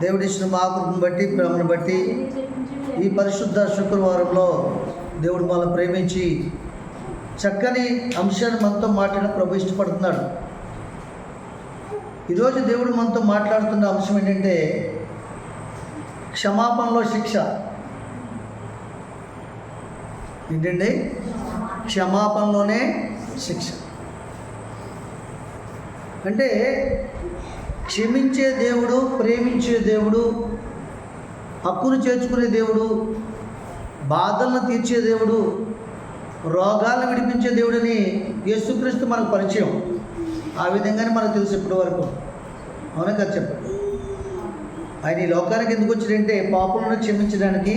దేవుడి ఇచ్చిన మాకృపను బట్టి ప్రేమను బట్టి ఈ పరిశుద్ధ శుక్రవారంలో దేవుడు మనల్ని ప్రేమించి చక్కని అంశాన్ని మనతో మాట్లాడిన ప్రభు ఇష్టపడుతున్నాడు. ఈరోజు దేవుడు మనతో మాట్లాడుతున్న అంశం ఏంటంటే క్షమాపణలో శిక్ష. ఏంటండి? క్షమాపణలోనే శిక్ష. అంటే క్షమించే దేవుడు ప్రేమించే దేవుడు హక్కును చేర్చుకునే దేవుడు బాధలను తీర్చే దేవుడు రోగాలను విడిపించే దేవుడని యేసుక్రీస్తు మనకు పరిచయం. ఆ విధంగానే మనకు తెలుసు ఇప్పటి వరకు అవునా కదా చెప్పండి. ఆయన ఈ లోకానికి ఎందుకు వచ్చాడంటే పాపులను క్షమించడానికి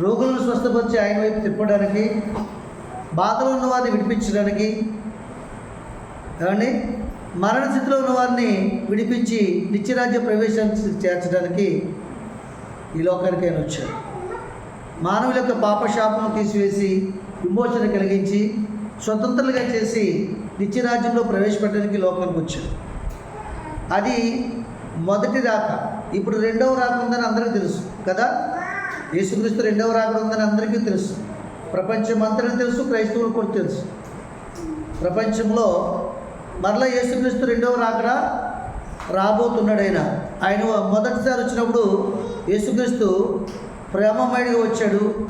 రోగులను స్వస్థపరిచి ఆయన వైపు తిప్పడానికి బాధలు ఉన్న వారిని విడిపించడానికి. ఏమండి? మరణ స్థితిలో ఉన్న వారిని విడిపించి నిత్యరాజ్య ప్రవేశం చేర్చడానికి ఈ లోకానికి ఆయన వచ్చాడు మానవుల యొక్క పాపశాపం తీసివేసి విమోచన కలిగించి స్వతంత్రులుగా చేసి నిత్యరాజ్యంలో ప్రవేశపెట్టడానికి లోకానికి వచ్చాడు అది మొదటి రాక. ఇప్పుడు రెండవ రాక ఉందని అందరికీ తెలుసు కదా? యేసుక్రీస్తు రెండవ రాక ఉందని అందరికీ తెలుసు. ప్రపంచం అంతటికీ తెలుసు క్రైస్తవులకు కూడా తెలుసు. ప్రపంచంలో మరలా యేసుక్రీస్తు రెండవ రాకడ రాబోతున్నాడు ఆయన ఆయన మొదటిసారి వచ్చినప్పుడు యేసుక్రీస్తు ప్రేమమయుడిగా వచ్చాడు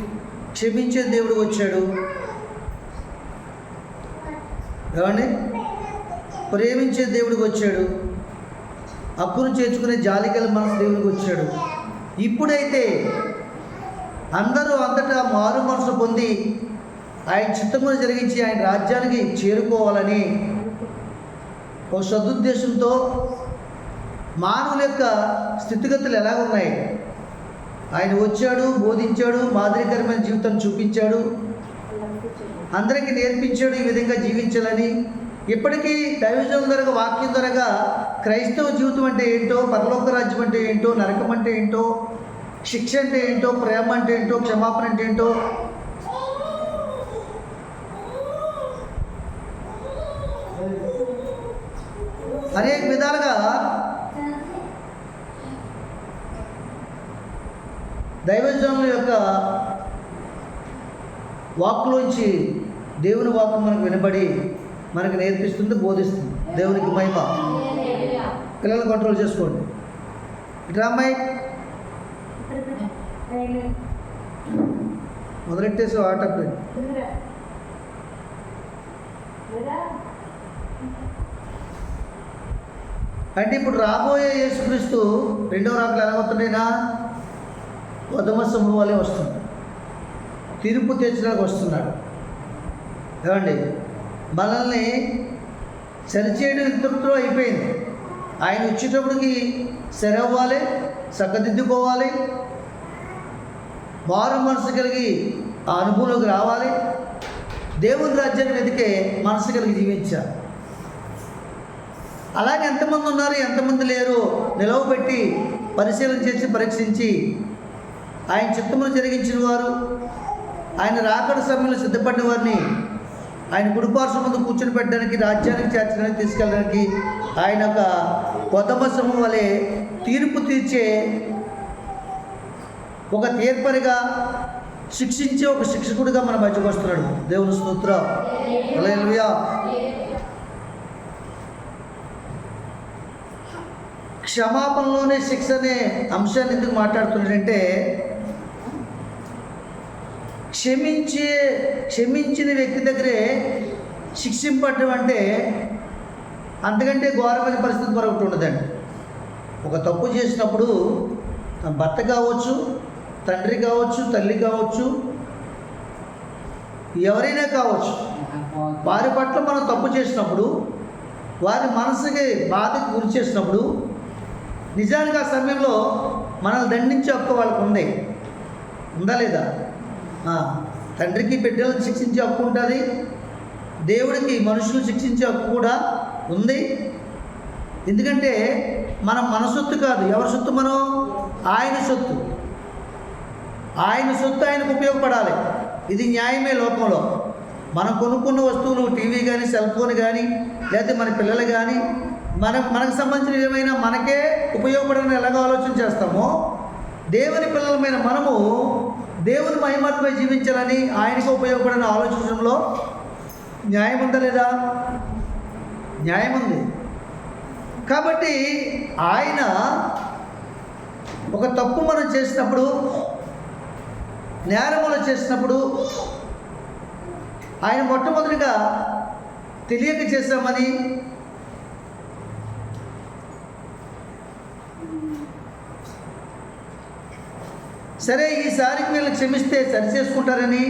క్షమించే దేవుడు వచ్చాడు. ఏమండి? ప్రేమించే దేవుడికి వచ్చాడు. అప్పులు చేర్చుకునే జాలికల మనసు దేవుడికి వచ్చాడు. ఇప్పుడైతే అందరూ అంతటా మారు మనసు పొంది ఆయన చిత్తమును జరిగించి ఆయన రాజ్యానికి చేరుకోవాలని ఒక సదుద్దేశంతో మానవుల యొక్క స్థితిగతులు ఎలా ఉన్నాయి? ఆయన వచ్చాడు బోధించాడు మాదిరికరమైన జీవితం చూపించాడు. అందరికీ నేర్పించాడు ఈ విధంగా జీవించాలని. ఇప్పటికీ దైవజనం ద్వారా వాక్యం ద్వారా క్రైస్తవ జీవితం అంటే ఏంటో పరలోక రాజ్యం అంటే ఏంటో నరకం అంటే ఏంటో శిక్ష అంటే ఏంటో ప్రేమ అంటే ఏంటో క్షమాపణ అంటే ఏంటో అనేక విధాలుగా దైవజనుల యొక్క వాక్కులోంచి దేవుని వాక్కు మనకు వినబడి మనకు నేర్పిస్తుంది బోధిస్తుంది. దేవునికి మహిమ. పిల్లలు కంట్రోల్ చేసుకోండి. ఇట్లా అమ్మాయి మొదలెట్టేసి ఆట అంటే ఇప్పుడు రాబోయే యేసుక్రీస్తు రెండవ రాకలు ఎలా వస్తుండేనా ఉదమ సమూహాలే వస్తున్నాడు తీర్పు తీర్చడానికి వస్తున్నాడు. ఏమండి? మనల్ని సరిచేయడం ఇంతటితో అయిపోయింది. ఆయన వచ్చేటప్పటికి సరవ్వాలి చక్కదిద్దుకోవాలి మారు మనసు కలిగి ఆ అనుభవంలోకి రావాలి. దేవుని రాజ్యాన్ని వెతికే మనసు కలిగి జీవించాలి. అలాగే ఎంతమంది ఉన్నారు ఎంతమంది లేరు నిలవబెట్టి పరిశీలన చేసి పరీక్షించి ఆయన చిత్తమును జరిగించిన వారు ఆయన రాకడ సమయంలో సిద్ధపడిన వారిని ఆయన కుడిపార్శ్వ ముందు కూర్చొని పెట్టడానికి రాజ్యానికి చేర్చడానికి తీసుకెళ్ళడానికి ఆయన ఒక కొత్తమసము వలె తీర్పు తీర్చే ఒక తీర్పరిగా శిక్షించే ఒక శిక్షకుడిగా మన మధ్యకు వస్తున్నాడు. దేవుని స్తోత్ర. క్షమాపణలోనే శిక్ష అనే అంశాన్ని ఎందుకు మాట్లాడుతున్నాడంటే క్షమించే క్షమించిన వ్యక్తి దగ్గరే శిక్షింపటం అంటే అంతకంటే ఘోరమైన పరిస్థితి మరొకటి ఉండదండి. ఒక తప్పు చేసినప్పుడు తన భర్త కావచ్చు తండ్రి కావచ్చు తల్లి కావచ్చు ఎవరైనా కావచ్చు వారి పట్ల మనం తప్పు చేసినప్పుడు వారి మనసుకి బాధకి గురి చేసినప్పుడు నిజానికి ఆ సమయంలో మనల్ని దండించే హక్కు వాళ్ళకు ఉంది. ఉందా లేదా? తండ్రికి బిడ్డలను శిక్షించే హక్కు ఉంటుంది. దేవుడికి మనుషులు శిక్షించే హక్కు కూడా ఉంది. ఎందుకంటే మనం మన సొత్తు కాదు. ఎవరి సొత్తు మనం? ఆయన సొత్తు. ఆయన సొత్తు ఆయనకు ఉపయోగపడాలి. ఇది న్యాయమే లోకంలో. మనం కొనుక్కున్న వస్తువులు టీవీ కానీ సెల్ ఫోన్ కానీ లేకపోతే మన పిల్లలు కానీ మన మనకు సంబంధించిన ఏమైనా మనకే ఉపయోగపడని ఎలాగో ఆలోచన చేస్తామో దేవుని పిల్లలమైన మనము దేవుని మహిమాత్మై జీవించాలని ఆయనకు ఉపయోగపడిన ఆలోచించడంలో న్యాయం ఉందా లేదా? న్యాయం ఉంది. కాబట్టి ఆయన ఒక తప్పు మనం చేసినప్పుడు నేరములు చేసినప్పుడు ఆయన మొట్టమొదటిగా తెలియక చేశామని సరే ఈసారికి వీళ్ళు క్షమిస్తే సరి చేసుకుంటారని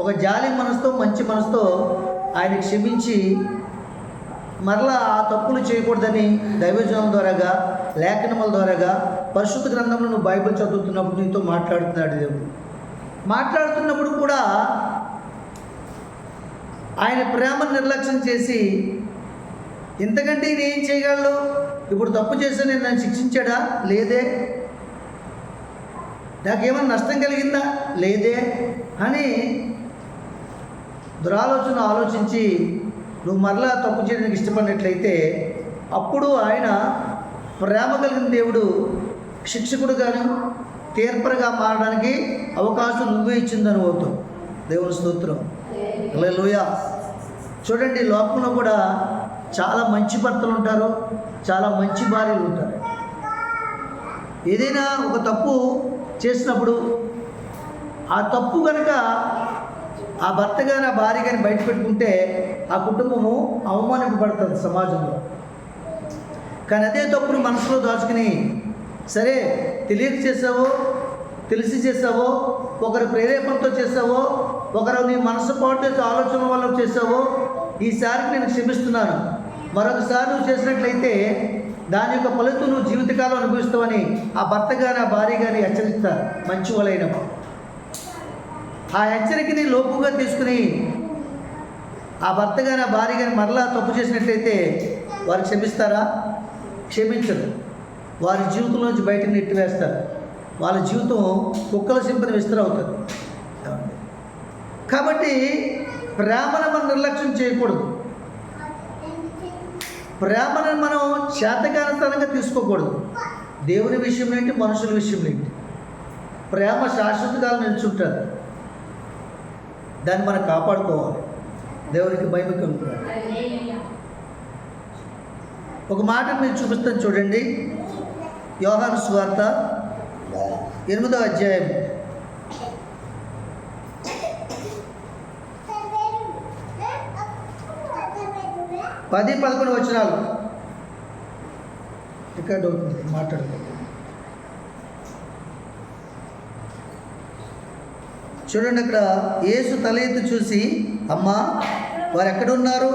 ఒక జాలి మనసుతో మంచి మనసుతో ఆయన క్షమించి మరలా ఆ తప్పులు చేయకూడదని దైవజనం ద్వారాగా లేఖనముల ద్వారాగా పరిశుద్ధ గ్రంథంలో నువ్వు బైబిల్ చదువుతున్నప్పుడు నీతో మాట్లాడుతున్నాడు దేవుడు. మాట్లాడుతున్నప్పుడు కూడా ఆయన ప్రేమను నిర్లక్ష్యం చేసి ఇంతకంటే ఈయన ఏం చేయగలడు ఇప్పుడు తప్పు చేస్తే నేను నన్ను శిక్షించాడా? లేదే. నాకేమైనా నష్టం కలిగిందా? లేదే అని దురాలోచన ఆలోచించి నువ్వు మరలా తప్పు చేయడానికి ఇష్టపడినట్లయితే అప్పుడు ఆయన ప్రేమ కలిగిన దేవుడు శిక్షకుడుగాను తీర్పరగా మారడానికి అవకాశం నువ్వే ఇచ్చిందని అవుతావు దేవుని స్తోత్రం. లోయ చూడండి లోకంలో కూడా చాలా మంచి భర్తలు ఉంటారు చాలా మంచి భార్యలు ఉంటారు. ఏదైనా ఒక తప్పు చేసినప్పుడు ఆ తప్పు కనుక ఆ భర్త కానీ ఆ భార్య కానీ బయట పెట్టుకుంటే ఆ కుటుంబము అవమానింపబడుతుంది సమాజంలో. కానీ అదే తప్పును మనసులో దాచుకుని సరే తెలియక చేసావో తెలిసి చేసావో ఒకరి ప్రేరేపణతో చేసావో ఒకరు నీ మనసు పాటు చేసే ఆలోచన వల్ల చేసావో ఈసారికి నేను క్షమిస్తున్నాను. మరొకసారి నువ్వు చేసినట్లయితే దాని యొక్క ఫలితం నువ్వు జీవితకాలం అనుభవిస్తావని ఆ భర్త గారు ఆ భార్య గారిని హెచ్చరిస్తారు మంచి వాళ్ళైనప్పుడు ఆ హెచ్చరికని లోపుగా తీసుకుని ఆ భర్త గారు ఆ భార్య గారిని మరలా తప్పు చేసినట్లయితే వారు క్షమిస్తారా? క్షమించరు. వారి జీవితంలోంచి బయటకు నెట్టివేస్తారు. వాళ్ళ జీవితం కుక్కల సింపని విస్తరవుతుంది. కాబట్టి ప్రేమను మనం నిర్లక్ష్యం చేయకూడదు. ప్రేమను మనం శాతకానతనంగా తీసుకోకూడదు. దేవుని విషయం ఏంటి? మనుషుల విషయం ఏంటి? ప్రేమ శాశ్వతకాలం నిల్చుంటుంది. దాన్ని మనం కాపాడుకోవాలి. దేవునికి భయమికం ఒక మాట మీరు చూపిస్తాను చూడండి. యోహాను స్వార్త ఎనిమిదో అధ్యాయం. పది పదకొండు వచనాలు. రికార్డ్ అవుతుంది మాట్లాడుకోండి చూడండి అక్కడ యేసు తల ఎత్తు చూసి అమ్మా వారు ఎక్కడున్నారు?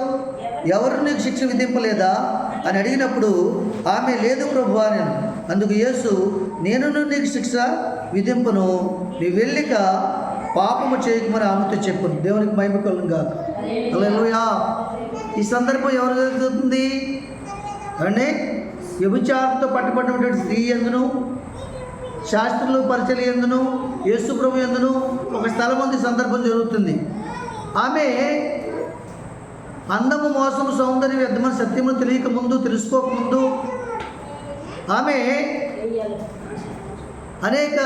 ఎవరు నీకు శిక్ష విధింపలేదా? అని అడిగినప్పుడు ఆమె లేదు ప్రభు అని అందుకు యేసు నేను నీకు శిక్ష విధింపను. నీ వెళ్ళిక పాపము చేయకమని ఆమెతో చెప్పు దేవునికి మహిమ కలుగుగా హల్లెలూయా. ఈ సందర్భం ఎవరు జరుగుతుంది అండి వ్యభిచారంతో పట్టుబడినటువంటి స్త్రీ ఎందును? శాస్త్రులు పరిచయం ఎందును? యేసుప్రభు ఎందును? ఒక స్థలం ఉంది సందర్భం జరుగుతుంది. ఆమె అందము మోసము సౌందర్య వ్యర్థమైన సత్యమును తెలియక ముందు తెలుసుకోకముందు ఆమె అనేక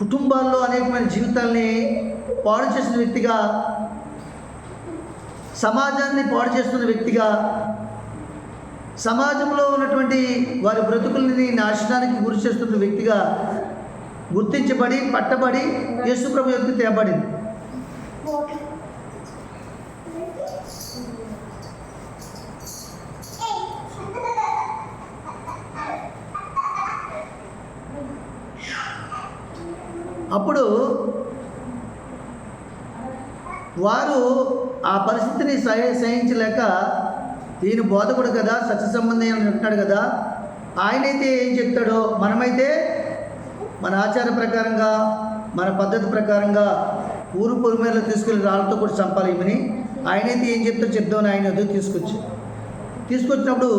కుటుంబాల్లో అనేకమైన జీవితాల్ని పాడు చేసిన వ్యక్తిగా సమాజాన్ని పాడు చేస్తున్న వ్యక్తిగా సమాజంలో ఉన్నటువంటి వారి బ్రతుకుల్ని నాశనానికి గురి చేస్తున్న వ్యక్తిగా గుర్తించబడి పట్టబడి యేసుప్రభు యొక్క తేబడింది. అప్పుడు వారు ఆ పరిస్థితిని సహ సహించలేక ఈయన బోధకుడు కదా సత్య సంబంధం అని అంటున్నాడు కదా ఆయనైతే ఏం చెప్తాడో మనమైతే మన ఆచార ప్రకారంగా మన పద్ధతి ప్రకారంగా ఊరు పొరుమేలో తీసుకెళ్ళి రాళ్ళతో కూడా చంపాలి ఈమెని ఆయనైతే ఏం చెప్తాడో చెప్దామని ఆయన ఎదురు తీసుకొచ్చి తీసుకొచ్చినప్పుడు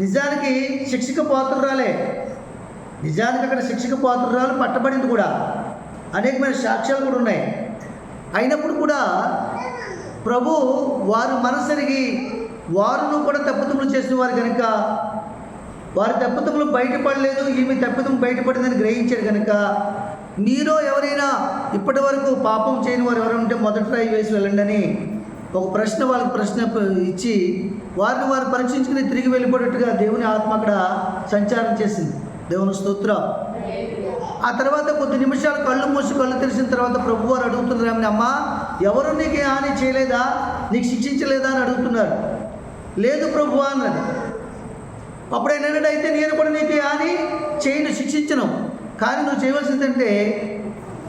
నిజానికి శిక్షక పాత్రురాలే. నిజానికి అక్కడ శిక్షక పాత్రురాలు పట్టబడింది కూడా. అనేకమైన సాక్ష్యాలు కూడా ఉన్నాయి. అయినప్పుడు కూడా ప్రభు వారు మనసరిగి వారును కూడా తప్పుతుములు చేసిన వారు కనుక వారి తప్పుతుములు బయటపడలేదు ఈమె తప్పుతుము బయటపడిందని గ్రహించాడు కనుక మీరో ఎవరైనా ఇప్పటి వరకు పాపం చేయని వారు ఎవరైనా ఉంటే మొదటి రాయి వేసి వెళ్ళండి అని ఒక ప్రశ్న వాళ్ళకి ప్రశ్న ఇచ్చి వారిని వారు పరీక్షించుకుని తిరిగి వెళ్ళిపోయేట్టుగా దేవుని ఆత్మ అక్కడ సంచారం చేసింది. దేవుని స్తోత్రం. ఆ తర్వాత కొద్ది నిమిషాలు కళ్ళు మూసి కళ్ళు తెరిచిన తర్వాత ప్రభువారు అడుగుతున్నారు ఆమెను, అమ్మా ఎవరు నీకు హాని చేయలేదా? నీకు శిక్షించలేదా అని అడుగుతున్నారు. లేదు ప్రభు అన్నది. అప్పుడు అయితే నేను కూడా నీకు హాని చేయను శిక్షించను. కానీ నువ్వు చేయవలసిందంటే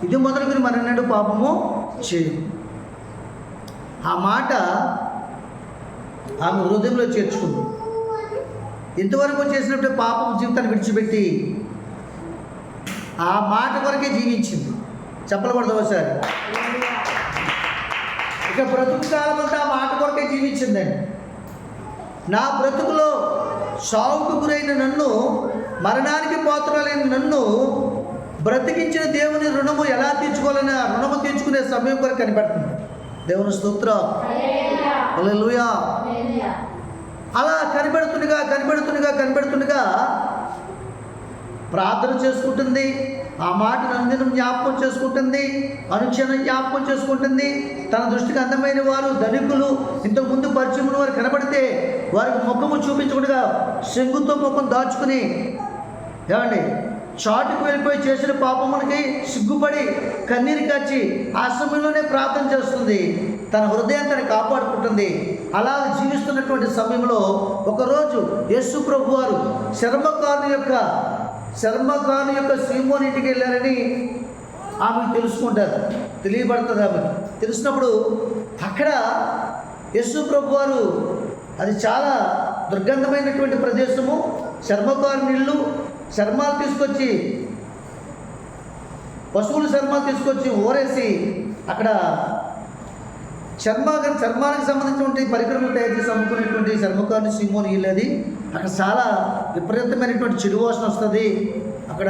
ఇది మొదలుకొని మరన్నాడు పాపము చేయు ఆ మాట ఆమె హృదయంలో చేర్చుకుంది. ఇంతవరకు చేసినప్పుడు పాపం జీవితాన్ని విడిచిపెట్టి ఆ మాట కొరకే జీవించింది. చెప్పకూడదు ఒకసారి? ఇక బ్రతుకు కాలం అంతా ఆ మాట కొరకే జీవించిందండి. నా బ్రతుకులో సావుకు గురైన నన్ను మరణానికి పాత్రలైన నన్ను బ్రతికించిన దేవుని రుణము ఎలా తీర్చుకోవాలని ఆ రుణము తీర్చుకునే సమయం కొరకు కనిపెడుతుంది. దేవుని స్తోత్రం. లూయా అలా కనిపెడుతుండగా కనిపెడుతుండగా కనిపెడుతుండగా ప్రార్థన చేసుకుంటుంది. ఆ మాట నందినం జ్ఞాపకం చేసుకుంటుంది అనుక్షణం జ్ఞాపకం చేసుకుంటుంది. తన దృష్టికి అందమైన వారు ధనికులు ఇంతకు ముందు పరిచయం వారు కనబడితే వారికి ముఖము చూపించకుండా శంగుతో ముఖం దాచుకుని ఏమండి చాటుకు వెళ్ళిపోయి చేసిన పాపమునికి సిగ్గుపడి కన్నీరు కాచి ఆ సమయంలోనే ప్రార్థన చేస్తుంది. తన హృదయాన్ని కాపాడుకుంటుంది. అలా జీవిస్తున్నటువంటి సమయంలో ఒకరోజు యేసు ప్రభు వారు శర్మకారుని యొక్క చర్మకారు యొక్క శ్రీమోని ఇంటికి వెళ్ళారని ఆమె తెలుసుకుంటారు. తెలియబడుతుంది ఆమె తెలిసినప్పుడు అక్కడ యశు ప్రభు వారు అది చాలా దుర్గంధమైనటువంటి ప్రదేశము చర్మకారు నీళ్ళు శర్మాలు తీసుకొచ్చి పశువుల చర్మాలు తీసుకొచ్చి ఊరేసి అక్కడ చర్మ చర్మానికి సంబంధించినటువంటి పరికరాలు తయారు చేసి అమ్ముకునేటువంటి చర్మకారుని సింహోని ఇల్లు అక్కడ చాలా విపరీతమైనటువంటి చెడు వాసన వస్తుంది. అక్కడ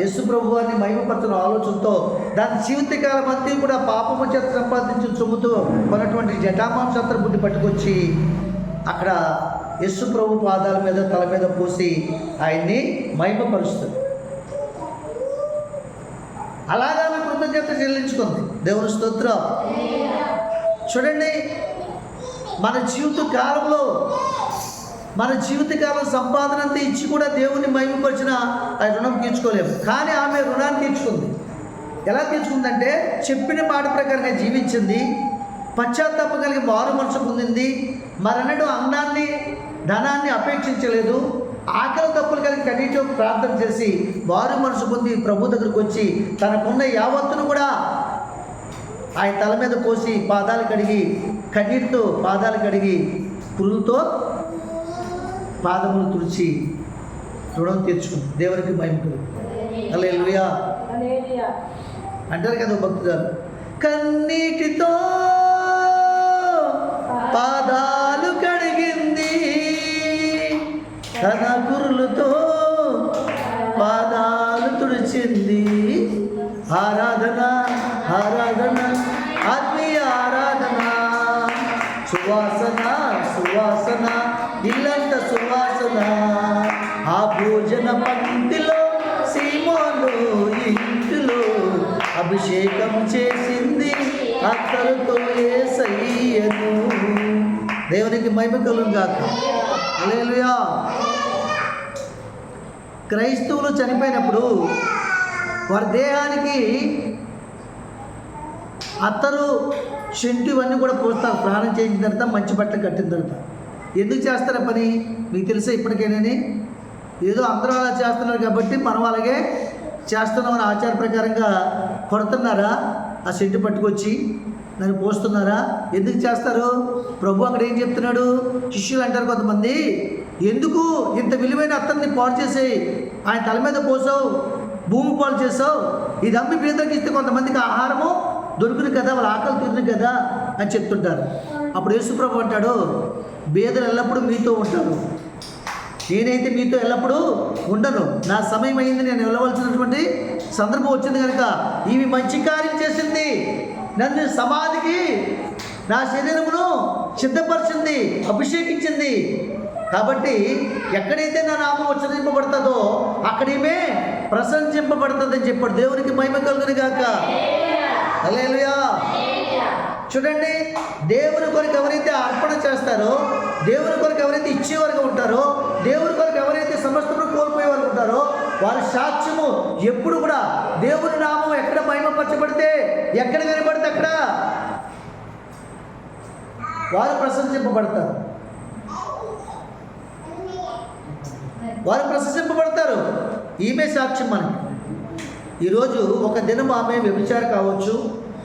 యేసు ప్రభు వారిని మహిమపరచిన ఆలోచనతో దాని జీవితకాలం అంతా కూడా పాపము చేత సంపాదించి సొమ్ముతో కొన్నటువంటి జటామాంసత్ర బుద్ధి పట్టుకొచ్చి అక్కడ యేసు ప్రభు పాదాల మీద తల మీద పోసి ఆయన్ని మహిమపరుస్తుంది. అలాగే ఆమె కృతజ్ఞత చెల్లించుకుంది. దేవుని స్తోత్రం. చూడండి మన జీవిత కాలంలో మన జీవితకాలం సంపాదన అంతా ఇచ్చి కూడా దేవుని మహిమపరిచిన ఆ రుణం తీర్చుకోలేము. కానీ ఆమె రుణాన్ని తీర్చుకుంది. ఎలా తీర్చుకుందంటే చెప్పిన మాట ప్రకారంగా జీవించింది పశ్చాత్తాపం కలిగి మారు మనసు పొందింది మరన్నడు అన్నాన్ని ధనాన్ని అపేక్షించలేదు ఆకలి తప్పులు కలిగి కనీసం ప్రార్థన చేసి వారు మనసు పొంది ప్రభు దగ్గరకు వచ్చి తనకున్న యావత్తును కూడా ఆయన తల మీద పోసి పాదాలు కడిగి కన్నీటితో పాదాలు కడిగి పురులతో పాదములు తుడిచి రుణం తీర్చుకుంది. దేవునికి మహిమకులు హల్లెలూయా. అంటారు కదా భక్తుగారు కన్నీటితో పాదాలు కడిగింది. తన కురులతో పాదాలు తుడిచింది. ఆరాధన ఆరాధన. సువాసన సువాసన ఇల్లంత సువాసన. ఆ భోజన పంక్తిలో సీమోను ఇంటిలో అభిషేకం చేసింది అక్కలతో ఏసయ్యను. దేవునికి మహిమ కలుగు గాక. క్రైస్తవులు చనిపోయినప్పుడు వారి దేహానికి అత్తరు చెంటు ఇవన్నీ కూడా పోస్తారు ప్రాణం చేసిన తర్వాత మంచి బట్టలు కట్టిన తర్వాత. ఎందుకు చేస్తారా పని? మీకు తెలుసా ఇప్పటికేనని? ఏదో అందరూ అలా చేస్తున్నారు కాబట్టి మనం అలాగే చేస్తున్నామని ఆచార ప్రకారంగా కొడుతున్నారా? ఆ సెంటు పట్టుకొచ్చి దాన్ని పోస్తున్నారా? ఎందుకు చేస్తారు? ప్రభు అక్కడ ఏం చెప్తున్నాడు? శిష్యులు అంటారు కొంతమంది ఎందుకు ఇంత విలువైన అత్తన్ని పాడు చేసేయి? ఆయన తల మీద పోసావు భూమి పాలు చేసావు ఇది అమ్మి పేదలకు ఇస్తే కొంతమందికి ఆహారము దొరుకును కదా వాళ్ళ ఆకలి తీరును కదా అని చెప్తుంటారు. అప్పుడు యేసుప్రభు అంటాడు బేదలు ఎల్లప్పుడూ మీతో ఉంటారు. నేనైతే మీతో ఎల్లప్పుడూ ఉండను. నా సమయం అయింది నేను వెళ్ళవలసినటువంటి సందర్భం వచ్చింది కనుక ఇవి మంచి కార్యం చేసింది. నన్ను సమాధికి నా శరీరమును సిద్ధపరిచింది అభిషేకించింది. కాబట్టి ఎక్కడైతే నా నామం ఉచ్చరింపబడుతుందో అక్కడేమే ప్రశంసింపబడుతుందని చెప్పాడు. దేవునికి మహిమ కలుగునిగాక గాక. హల్లెలూయా. చూడండి దేవుని కొరకు ఎవరైతే అర్పణ చేస్తారో దేవుని కొరకు ఎవరైతే ఇచ్చేవారుగా ఉంటారో దేవుని కొరకు ఎవరైతే సమస్తను కోల్పోయే వారు ఉంటారో వారి సాక్ష్యము ఎప్పుడు కూడా దేవుని నామం ఎక్కడ మహిమపరచబడితే ఎక్కడ వినబడితే అక్కడ వారు ప్రశంసింపబడతారు. వారు ప్రశంసింపబడతారు. ఈమె సాక్ష్యం మనకి. ఈరోజు ఒక దినం ఆమె వ్యభిచారి కావచ్చు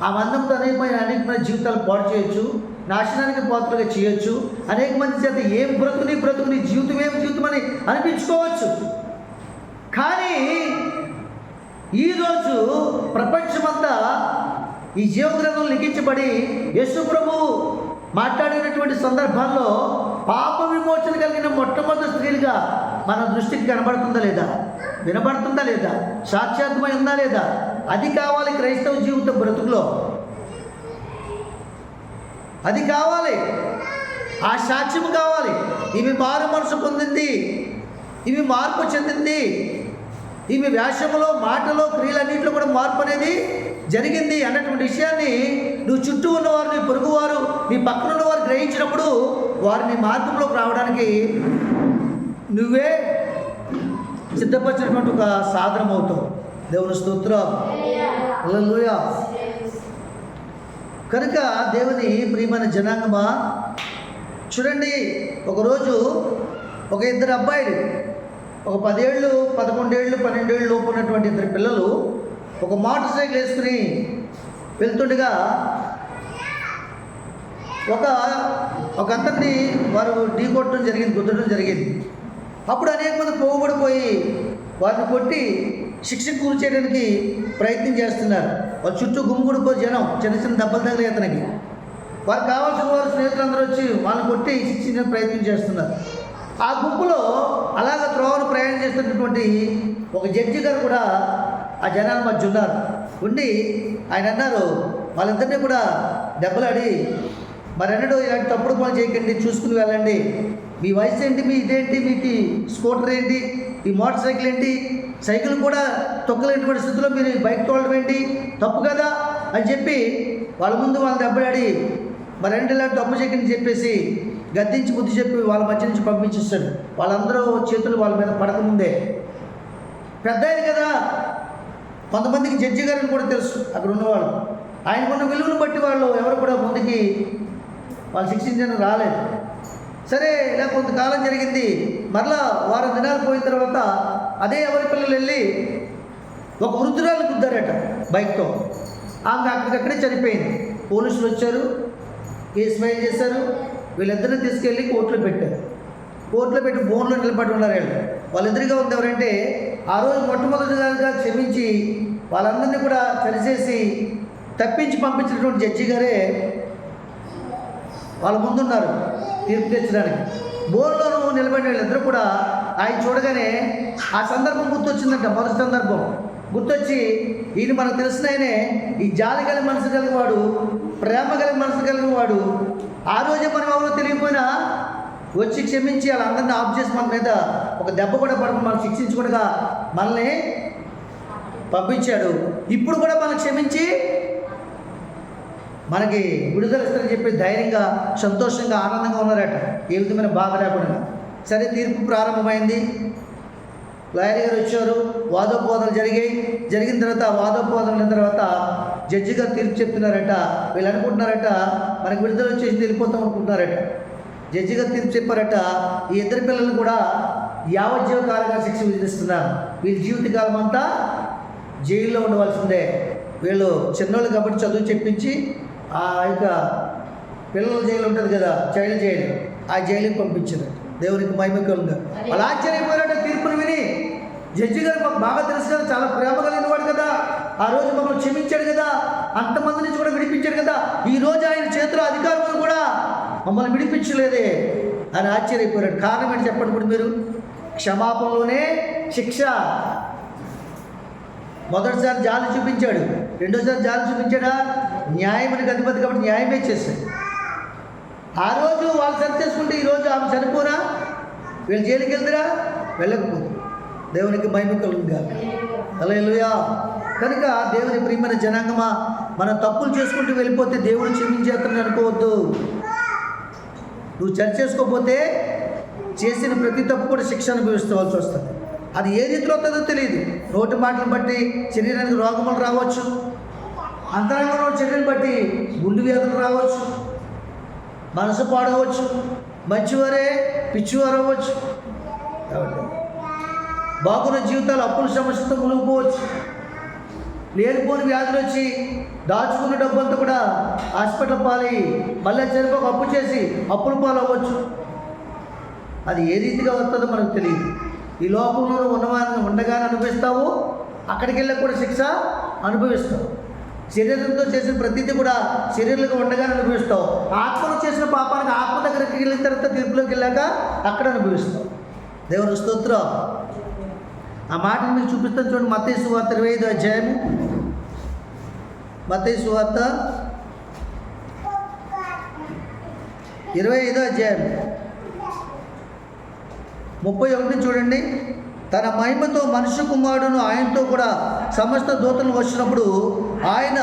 ఆ మందంతో అనేకమైన అనేకమైన జీవితాలు పాడు చేయొచ్చు నాశనానికి పాత్రగా చేయొచ్చు అనేక మంది చేత ఏం బ్రతుకుని బ్రతుకుని జీవితం ఏం జీవితం అని అనిపించుకోవచ్చు. కానీ ఈరోజు ప్రపంచమంతా ఈ జీవగ్రంథం లిఖించబడి యేసు ప్రభు మాట్లాడినటువంటి సందర్భాల్లో పాప విమోచన కలిగిన మొట్టమొదటి స్త్రీలుగా మన దృష్టికి కనబడుతుందా లేదా? వినబడుతుందా లేదా? సాక్షాత్మై ఉందా లేదా? అది కావాలి క్రైస్తవ జీవిత బ్రతుకులో. అది కావాలి. ఆ సాక్ష్యం కావాలి. ఇవి మారు మనసు పొందింది. ఇవి మార్పు చెందింది. ఇవి వేషములో మాటలో క్రియలన్నింటిలో కూడా మార్పు అనేది జరిగింది అన్నటువంటి విషయాన్ని నువ్వు చుట్టూ ఉన్నవారు నీ పొరుగువారు నీ పక్కన ఉన్నవారు గ్రహించినప్పుడు వారిని మార్గంలోకి రావడానికి నువ్వే సిద్ధపరిచినటువంటి ఒక సాధనం అవుతావు. దేవుని స్తోత్రం. కనుక దేవుని ప్రియమైన జనాంగమా చూడండి ఒకరోజు ఒక ఇద్దరు అబ్బాయిలు ఒక పదేళ్ళు పదకొండేళ్ళు పన్నెండేళ్ళు లోపు ఉన్నటువంటి ఇద్దరు పిల్లలు ఒక మోటార్ సైకిల్ వేసుకుని వెళ్తుండగా ఒక ఒక అతన్ని వారు ఢీ కొట్టడం జరిగింది గుద్దడం జరిగింది. అప్పుడు అనేక మంది పోగుబడిపోయి వారిని కొట్టి శిక్షకు గురి చేయడానికి ప్రయత్నం చేస్తున్నారు. వాళ్ళ చుట్టూ గుమ్ముగుడిపోయి జనం చిన్న చిన్న దెబ్బలు తగిలే అతనికి. వారు కావాల్సిన వారు స్నేహితులందరూ వచ్చి వాళ్ళని కొట్టి శిక్షించడానికి ప్రయత్నం చేస్తున్నారు. ఆ గుంపులో అలాగ త్రోవను ప్రయాణం చేస్తున్నటువంటి ఒక జడ్జి గారు కూడా ఆ జనాల మధ్య ఉన్నారు. ఉండి ఆయన అన్నారు వాళ్ళిద్దరినీ కూడా దెబ్బలాడి మరెన్నడూ ఇలాంటి తప్పుడు పనులు చేయకండి చూసుకుని వెళ్ళండి. మీ వయసు ఏంటి మీ ఇదేంటి మీకు స్కూటర్ ఏంటి ఈ మోటార్ సైకిల్ ఏంటి? సైకిల్ కూడా తొక్కలేనటువంటి స్థితిలో మీరు బైక్ తోలడం ఏంటి? తప్పు కదా? అని చెప్పి వాళ్ళ ముందు వాళ్ళని దెబ్బలాడి మరెండు ఇలాంటి తప్పు చేయకండి చెప్పేసి గద్దించి బుద్ధి చెప్పి వాళ్ళ మధ్య నుంచి పంపించేస్తాడు. వాళ్ళందరూ చేతులు వాళ్ళ మీద పడకముందే పెద్ద ఆయన కదా? కొంతమందికి జడ్జి గారిని కూడా తెలుసు అక్కడ ఉన్నవాళ్ళు. ఆయనకున్న విలువను బట్టి వాళ్ళు ఎవరు కూడా ముందుకి వాళ్ళు శిక్షించడానికి రాలేదు. సరే ఇలా కొంతకాలం జరిగింది. మరలా వారం దినాలు పోయిన తర్వాత అదే ఎవరి పిల్లలు వెళ్ళి ఒక వృద్ధురాలు గుద్దారట బైక్తో. ఆమె అక్కడికక్కడే చనిపోయింది. పోలీసులు వచ్చారు కేసు ఫైల్ చేశారు. వీళ్ళిద్దరిని తీసుకెళ్ళి కోర్టులో పెట్టారు. కోర్టులో పెట్టి బోన్లో నిలబడి ఉన్నారు వీళ్ళు. వాళ్ళిద్దరిగా ఉంది ఎవరంటే ఆ రోజు మొట్టమొదటిగా క్షమించి వాళ్ళందరినీ కూడా సరిచేసి తప్పించి పంపించినటువంటి జడ్జి గారే వాళ్ళ ముందున్నారు తీర్పు తెచ్చడానికి బోర్లోనూ నిలబడిన వాళ్ళిద్దరు కూడా ఆయన చూడగానే ఆ సందర్భం గుర్తొచ్చిందంట మొదటి సందర్భం. గుర్తొచ్చి ఈయన మనకు తెలిసిన ఆయనే ఈ జాలి కలిగి మనసు కలిగిన వాడు ప్రేమ కలిగి మనసు కలిగిన వాడు ఆ రోజే మనం ఎవరో తెలియకపోయినా వచ్చి క్షమించి వాళ్ళందరినీ ఆఫ్ చేసి మన మీద ఒక దెబ్బ కూడా పడకుండా మనం శిక్షించకుండా మనల్ని పంపించాడు. ఇప్పుడు కూడా మనం క్షమించి మనకి విడుదల ఇస్తారని చెప్పి ధైర్యంగా సంతోషంగా ఆనందంగా ఉన్నారట. ఏ విధమైన బాధ లేకుండా. సరే తీర్పు ప్రారంభమైంది. లాయర్ గారు వచ్చారు. వాదోపవాదాలు జరిగాయి. జరిగిన తర్వాత వాదోపవాదం తర్వాత జడ్జి గారు తీర్పు చెప్తున్నారట. వీళ్ళు అనుకుంటున్నారట మనకి విడుదల వచ్చేసి వెళ్ళిపోతాం అనుకుంటున్నారట. జడ్జి గారు తీర్పు చెప్పారట ఈ ఇద్దరు పిల్లల్ని కూడా యావజ్జీవ కాలంగా శిక్ష విధిస్తున్నారు. వీళ్ళ జీవితకాలం అంతా జైల్లో ఉండవలసిందే. వీళ్ళు చిన్నోళ్ళు కాబట్టి చదువు చెప్పించి ఆ యొక్క పిల్లల జైలు ఉంటుంది కదా చైల్డ్ జైలు ఆ జైలుకి పంపించారు దేవునికి మహిమకరంగా వాళ్ళు ఆశ్చర్యపోయారట తీర్పుని విని జడ్జి గారు మాకు బాగా తెలుసు కదా చాలా ప్రేమ కలిగిన వాడు కదా. ఆ రోజు మమ్మల్ని క్షమించాడు కదా అంతమంది నుంచి కూడా విడిపించాడు కదా. ఈ రోజు ఆయన చేతిలో అధికారం ఉంది కూడా మమ్మల్ని విడిపించలేదే అని ఆశ్చర్యపోయాడు కారణం ఏంటి చెప్పండి ఇప్పుడు మీరు? క్షమాపణలోనే శిక్ష. మొదటిసారి జాలి చూపించాడు. రెండోసారి జాలి చూపించాడా? న్యాయమునికి అధిపతి కాబట్టి న్యాయమే చేశాడు. ఆ రోజు వాళ్ళు సరి చేసుకుంటే ఈరోజు ఆమె చనిపోరా వీళ్ళు జైలుకి వెళ్తురా వెళ్ళకపోదు దేవునికి మైమికలుగా కలుగుగా అలా కనుక దేవుని ప్రియమైన జనాంగమా మనం తప్పులు చేసుకుంటూ వెళ్ళిపోతే దేవుడు క్షమించేస్తాను అనుకోవద్దు. నువ్వు చర్చ చేసుకోకపోతే చేసిన ప్రతి తప్పు కూడా శిక్ష అనుభవిస్తవలసి వస్తుంది అది ఏ రీతిలో వస్తుందో తెలియదు నోటి మాటలు బట్టి శరీరానికి రోగములు రావచ్చు. అంతరంగంలో చర్యను బట్టి గుండు వ్యాధులు రావచ్చు. మనసు పాడవచ్చు. మంచివారే పిచ్చివారు అవ్వచ్చు. బాగున్న జీవితాలు అప్పుల సమస్యతో మునిగిపోవచ్చు. లేనిపోని వ్యాధులు వచ్చి దాచుకున్న డబ్బంతా కూడా హాస్పిటల్ పాలి మళ్ళీ చనిపోక అప్పు చేసి అప్పుల పాలవ్వచ్చు. అది ఏ రీతిగా వస్తుందో మనకు తెలియదు ఈ లోకంలో ఉన్నవారిని ఉండగానే అనుభవిస్తావు? అక్కడికి వెళ్ళక కూడా శిక్ష అనుభవిస్తావు. శరీరంతో చేసిన ప్రతిదీ కూడా శరీరంలో ఉండగానే అనుభవిస్తావు. ఆత్మలో చేసిన పాపానికి ఆత్మ దగ్గరికి వెళ్ళిన తర్వాత తీర్పులోకి వెళ్ళాక అక్కడ అనుభవిస్తావు. దేవుని స్తోత్రం. ఆ మాటను మీకు చూపిస్తాను చూడండి. మతేసు వార్త ఇరవై ఐదు అధ్యాయము. మతేసు వార్త ఇరవై ఐదో అధ్యాయం ముప్పై ఒకటి చూడండి. తన మహిమతో మనుష్య కుమారుడును ఆయనతో కూడా సమస్త దూతలు వచ్చినప్పుడు ఆయన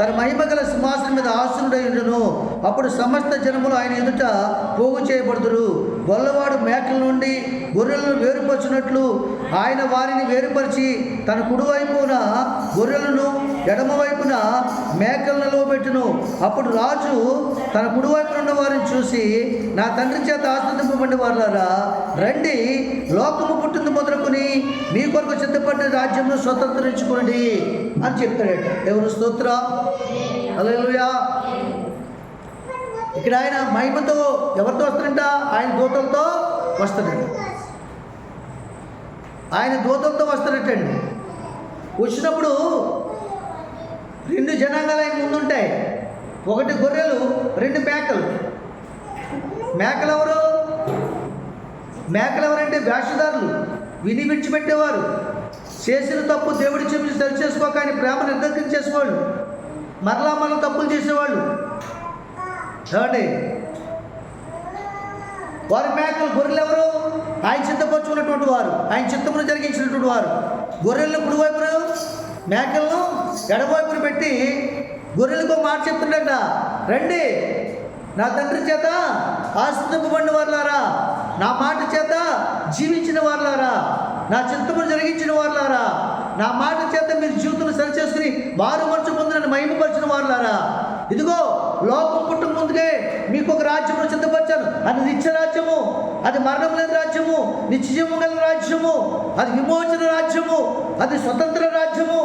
తన మహిమ గల సింహాసనం మీద ఆసునుడై ఉండును. అప్పుడు సమస్త జనములు ఆయన ఎదుట పోగు చేయబడుతురు గొల్లవాడు మేకల నుండి గొర్రెలను వేరుపరచినట్లు ఆయన వారిని వేరుపరిచి తన కుడివైపున గొర్రెలను ఎడమవైపున మేకలను పెట్టును అప్పుడు రాజు తన కుడివైపున ఉన్న వారిని చూసి నా తండ్రి చేత ఆస్వాదింపబడిన వారులారా రండి లోకము పుట్టింది మొదలుకొని మీ కొరకు సిద్ధపడిన రాజ్యంలో స్వతంత్రించుకోండి అని చెప్తాడట. ఎవరు స్తోత్ర? అలలుయా ఇక్కడ ఆయన మహిమతో ఎవరితో వస్తాడంట? ఆయన దూతలతో వస్తాడంట. ఆయన దూతలతో వస్తారటండి వచ్చినప్పుడు రెండు జనాంగాలు ఆయన ముందుంటాయి. ఒకటి గొర్రెలు రెండు మేకలు. మేకలు ఎవరు మేకలు ఎవరంటే వేషధారులు. విని విడిచిపెట్టేవారు. చేసిన తప్పు దేవుడి చెప్పి సరి చేసుకోక ఆయన ప్రేమ నిర్ధారించేసేవాళ్ళు మరలా మరల తప్పులు చేసేవాళ్ళు. ఏమండి? వారి మేకలు గొర్రెలు ఎవరు ఆయన చిత్తపరుచుకున్నటువంటి వారు. ఆయన చిత్తమును జరిగించినటువంటి వారు. గొర్రెలను కుడివైపున మేకలను ఎడవైపున పెట్టి గొర్రెలకు మాట చెప్తుండట. రండి నా తండ్రి చేత ఆశ్రదింపబడిన వారులారా నా మాట చేత జీవించిన వారులారా నా చిత్తమును జరిగించిన వారులారా నా మాట చేత మీరు జీవితం సరి చేసుకుని వారు మనసు పొందిన మహిమపరిచిన వారులారా ఇదిగో లోకం పుట్టక ముందుకే మీకు ఒక రాజ్యము సిద్ధపరిచాను. అది నిత్య రాజ్యము అది మరణం లేని రాజ్యము నిత్యజీవం గల రాజ్యము అది విమోచన రాజ్యము అది స్వతంత్ర సంతోషము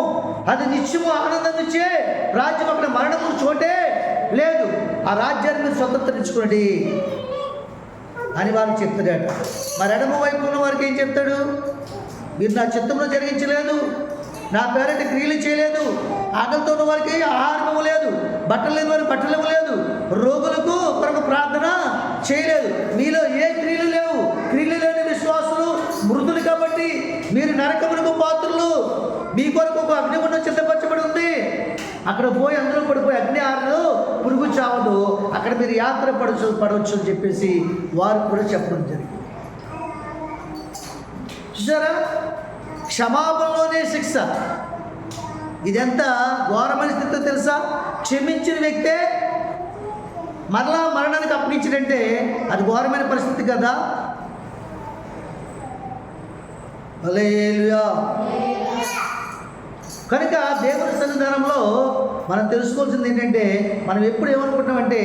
అది నిత్యము ఆనందం ఇచ్చే రాజ్యం అక్కడ మరణము చోటే లేదు. ఆ రాజ్యాన్ని మీరు స్వతంత్రించుకోండి అని వారు చెప్తాడట మరి ఎడమ వైపు ఉన్న వారికి ఏం చెప్తాడు? మీరు నా చిత్తంలో జరిగించలేదు. నా పేరెంట్ క్రియలు చేయలేదు. ఆకలితో ఉన్న వారికి ఆహారం ఇవ్వలేదు బట్టలు లేని వారికి బట్టలు ఇవ్వలేదు. రోగులకు కొరకు ప్రార్థన చేయలేదు. మీలో ఏ క్రియలు లేవు. క్రియలు లేని విశ్వాసులు మృదులు కాబట్టి మీరు నరకమునకు పాత్రలు. మీ కొరకు ఒక అగ్నిగుండం సిద్ధపరచబడి ఉంది అక్కడ పోయి అందులో పడిపోయి అగ్ని ఆరదు పురుగు చావదు. అక్కడ మీరు యాత్ర పడచ్చు పడవచ్చు అని చెప్పేసి వారు కూడా చెప్పడం జరిగింది. చూసారా? క్షమాపణలోనే శిక్ష. ఇదెంత ఘోరమైన స్థితితో తెలుసా? క్షమించిన వ్యక్తే మరలా మరణానికి అప్పగించడంటే అది ఘోరమైన పరిస్థితి కదా? హల్లెలూయా. కనుక దేవుని సన్నిధానంలో మనం తెలుసుకోవాల్సింది ఏంటంటే మనం ఎప్పుడు ఏమనుకుంటామంటే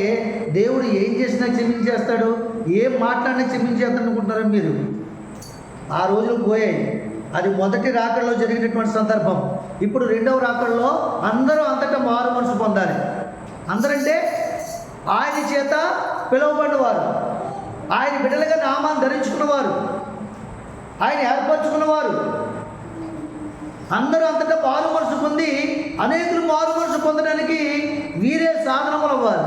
దేవుడు ఏం చేసినా క్షమించేస్తాడు ఏం మాట్లాడినా క్షమించేస్తాడు అనుకుంటున్నారా మీరు? ఆ రోజులు పోయాయి. అది మొదటి రాకడలో జరిగినటువంటి సందర్భం. ఇప్పుడు రెండవ రాకడలో అందరూ అంతటా మారు మనసు పొందాలి. అందరంటే ఆయన చేత పిలువబడినవారు. ఆయన బిడ్డలుగా నామాన్ని ధరించుకున్నవారు. ఆయన ఏర్పరచుకున్నవారు. అందరూ అంతటా మారు మనసు పొంది అనేకులు మారు మనసు పొందడానికి వీరే సాధనములు అవ్వాలి.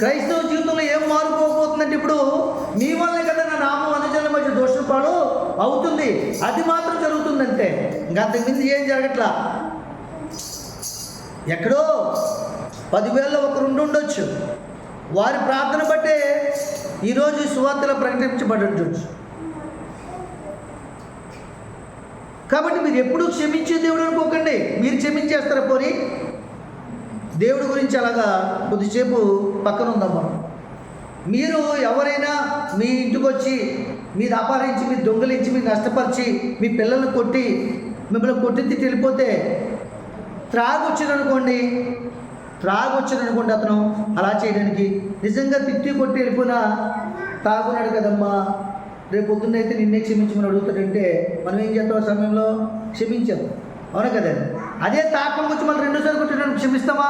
క్రైస్తవ జీవితంలో ఏం మారుకోకపోతుందంటే ఇప్పుడు మీ వల్లే కదా నా నామం అందుజనుల మధ్య దోషపాడు అవుతుంది. అది మాత్రం జరుగుతుందంటే ఇంకా ఏం జరగట్లా? ఎక్కడో పదివేలలో ఒకరు ఉండి ఉండొచ్చు. వారి ప్రార్థన బట్టే ఈరోజు సువార్తలు సువార్తలో ప్రకటించబడి ఉండొచ్చు. కాబట్టి మీరు ఎప్పుడూ క్షమించే దేవుడు అనుకోకండి. మీరు క్షమించేస్తారా పోని. దేవుడి గురించి అలాగా కొద్దిసేపు పక్కన ఉందాం మనం మీరు ఎవరైనా మీ ఇంటికి వచ్చి మీరు అపహరించి మీరు దొంగలించి మీరు నష్టపరిచి మీ పిల్లల్ని కొట్టి మిమ్మల్ని కొట్టి తిట్టి వెళ్ళిపోతే త్రాగొచ్చారనుకోండి త్రాగొచ్చారనుకోండి అతను. అలా చేయడానికి నిజంగా తిట్టి కొట్టి వెళ్ళిపోయినా తాగున్నాడు కదమ్మా. రేపు పొద్దున్నైతే నిన్నే క్షమించమని అడుగుతాడంటే మనం ఏం చేస్తాం ఆ సమయంలో? క్షమించాం అవునా కదా? అదే తాకం వచ్చి మళ్ళీ రెండోసారి కొట్టినప్పుడు క్షమిస్తామా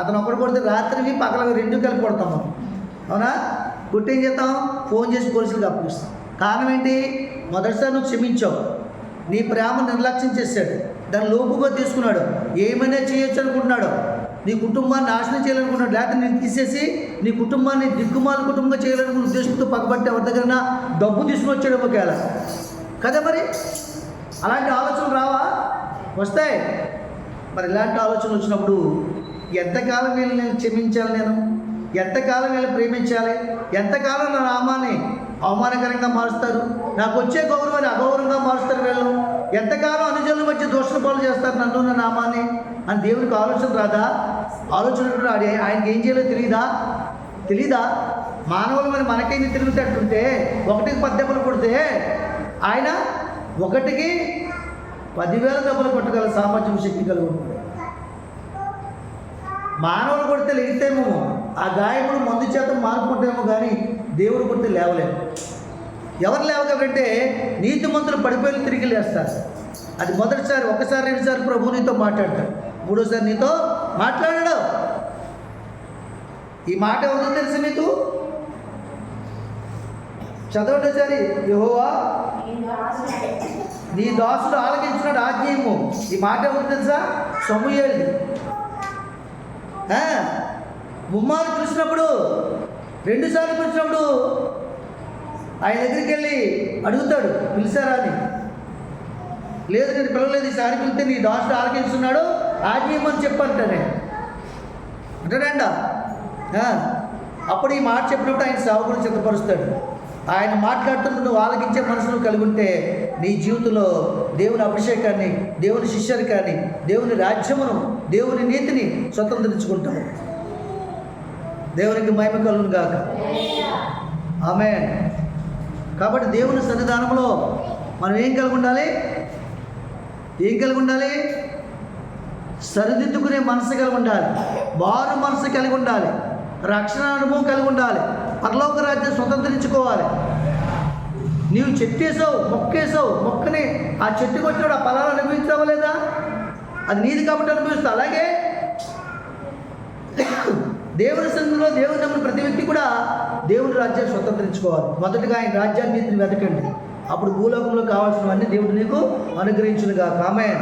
అతను ఒకటి కొడితే రాత్రికి పక్కన రెండు కలిపి కొడతాం మనం అవునా? కొట్టి ఏం చేస్తాం? ఫోన్ చేసి పోలీసులకు అప్పగిస్తాం. కారణం ఏంటి? మొదటిసారి నువ్వు క్షమించావు. నీ ప్రేమ నిర్లక్ష్యం చేశాడు. దాన్ని లోపుగా తీసుకున్నాడు. ఏమైనా చేయొచ్చు అనుకుంటున్నాడు. నీ కుటుంబాన్ని నాశనం చేయాలనుకున్నాడు లేకపోతే నేను తీసేసి నీ కుటుంబాన్ని దిక్కుమాల కుటుంబంగా చేయాలనుకున్న ఉద్దేశంతో పక్కబట్టి ఎవరి దగ్గర డబ్బు తీసుకుని వచ్చాడు ఒకవేళ కదా మరి? అలాంటి ఆలోచనలు రావా? వస్తాయి. మరి ఇలాంటి ఆలోచనలు వచ్చినప్పుడు ఎంతకాలం వీళ్ళు నేను క్షమించాలి నేను? ఎంతకాలం వీళ్ళు ప్రేమించాలి? ఎంతకాలం నా నామాన్ని అవమానకరంగా మారుస్తారు? నాకు వచ్చే గౌరవాన్ని అగౌరవంగా మారుస్తారు వీళ్ళు? ఎంతకాలం అనుజనుల మధ్య దోషణ పాలు చేస్తారు నన్ను నా నామాన్ని? అని దేవునికి ఆలోచన రాదా? ఆలోచన ఆయనకి ఏం చేయాలో తెలియదా? తెలీదా? మానవులు మరి మనకేంది తిరుగుతట్టుంటే ఒకటికి పద్దెబ్బలు కొడితే? ఆయన ఒకటికి పదివేల దెబ్బలు కొట్టగల సామర్థ్యం శక్తి కలిగి ఉన్నాడు. మానవులు కొడితే లేస్తేమో ఆ గాయకుడు మందు చేత మానుకుంటేమో కానీ దేవుడు కొడితే లేవలేము ఎవరు లేవగలంటే నీతి మంతులు పడిపోయిన తిరిగి లేస్తారు. అది మొదటిసారి ఒకసారి రెండుసారి ప్రభు నీతో మాట్లాడతాడు. మూడోసారి నీతో మాట్లాడాడు. ఈ మాట ఎవరిదో తెలుసు మీకు? చదవండి ఒకసారి యెహోవా. నీ దాసుడు ఆలకించినాడు ఆజ్ఞయము ఈ మాట ఎవరు తెలుసా? సమూహేళ్ళు ముమ్మారు చూసినప్పుడు రెండుసార్లు పిలిచినప్పుడు ఆయన దగ్గరికి వెళ్ళి అడుగుతాడు పిలిచారా అని? లేదు నేను పిలవలేదు ఈసారి పిలితే నీ దాసుడు ఆలకిస్తున్నాడు ఆజ్ఞయమని చెప్పంటానే అంటాడండ అప్పుడు ఈ మాట చెప్పినప్పుడు ఆయన సేవకుడు సిద్ధపరుస్తాడు. ఆయన మాట్లాడుతున్న నువ్వు ఆలకించే మనసును కలిగి ఉంటే నీ జీవితంలో దేవుని అభిషేకాన్ని దేవుని శిష్యరికాన్ని దేవుని రాజ్యమును దేవుని నీతిని స్వతంత్రించుకుంటావు. దేవునికి మహిమ కలుగును కాక ఆమె కాబట్టి దేవుని సన్నిధానంలో మనం ఏం కలిగి ఉండాలి? ఏం కలిగి ఉండాలి? సరిదిద్దుకునే మనసు కలిగి ఉండాలి. మారు మనసు కలిగి ఉండాలి. రక్షణ అనుభవం కలిగి ఉండాలి. పరలోక రాజ్యం స్వతంత్రించుకోవాలి. నీవు చెట్టేసావు మొక్కేసావు మొక్కని ఆ చెట్టుకు వచ్చినప్పుడు ఆ ఫలాలు అనుభవించావా లేదా? అది నీది కాబట్టి అనుభవిస్తా. అలాగే దేవుని సంఘంలో దేవుని నమ్మిన ప్రతి వ్యక్తి కూడా దేవుని రాజ్యాన్ని స్వతంత్రించుకోవాలి. మొదటగా ఆయన రాజ్యాన్ని వెతకండి. అప్పుడు భూలోకంలో కావాల్సినవన్నీ దేవుడు నీకు అనుగ్రహించునుగా కామే